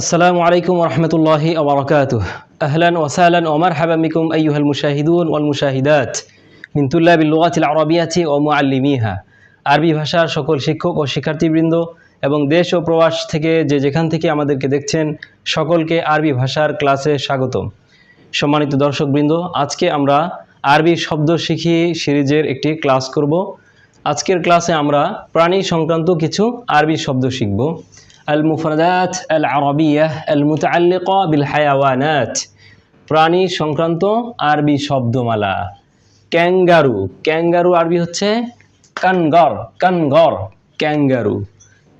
আসসালামু আলাইকুম রহমতুল্লাহি আবরকাত আহলান ওসালান ওমার হাবামিকুম আইহাল মুশাহিদুন ওয়াল মুশাহিদাত মিন্তুল্লাহ বিল্লাতিল আরবিয়াতি ও মুআল্লিমিহা। আরবি ভাষার সকল শিক্ষক ও শিক্ষার্থীবৃন্দ এবং দেশ ও প্রবাস থেকে যে যেখান থেকে আমাদেরকে দেখছেন, সকলকে আরবি ভাষার ক্লাসে স্বাগতম। সম্মানিত দর্শকবৃন্দ, আজকে আমরা আরবি শব্দ শিখি সিরিজের একটি ক্লাস করব। আজকের ক্লাসে আমরা প্রাণী সংক্রান্ত কিছু আরবি শব্দ শিখব। আল মুতাআল্লিকা বিল হায়াওয়ানাত প্রাণী সংক্রান্ত আরবি শব্দমালা। ক্যাঙ্গারু। ক্যাঙ্গারু আরবি হচ্ছে কানগর। কানগর, ক্যাঙ্গারু।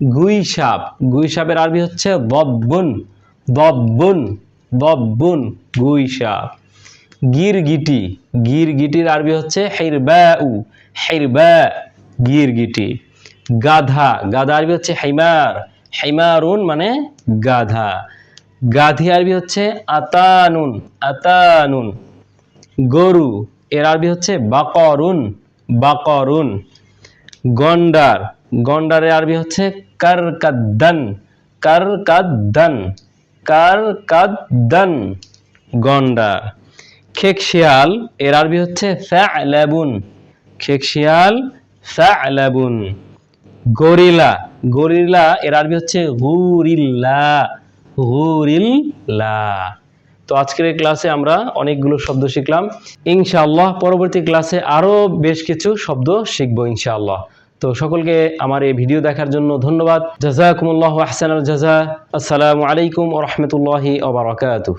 গুই সাপ গুই সাপের আরবি হচ্ছে বব্বুন। বব্বুন বব্বুন গুই সাপ গিরগিটি। গিরগিটির আরবি হচ্ছে হেরবা উ হেরবা, গিরগিটি। গাধা। গাধা আরবি হচ্ছে হেমার। হেমারুন মানে গাধা। গাধি আরবি হচ্ছে আতানুন আতানুন। গরু, এর আরবি হচ্ছে বাকরুন বাকরুন। গন্ডার, গন্ডারের আরবি হচ্ছে কারকাদ্দান কারকাদ্দান কারকাদ্দান। গন্ডার। খেক শিয়াল এর আরবি হচ্ছে ফ্যালাবুন, খেকশিয়াল, ফ্যালাবুন। গরিলা গরিলা, এর আরবি হচ্ছে হুরিল্লা। হুরিল্লা। তো আজকের এই ক্লাসে আমরা অনেকগুলো শব্দ শিখলাম। ইনশাআল্লাহ, পরবর্তী ক্লাসে আরও বেশ কিছু শব্দ শিখব ইনশাআল্লাহ। তো সকলকে আমার এই ভিডিও দেখার জন্য ধন্যবাদ। জাজাকুমুল্লাহ আহসান জাজা। আসসালামু আলাইকুম ও রহমতুল্লাহি ওবরাকাতুহ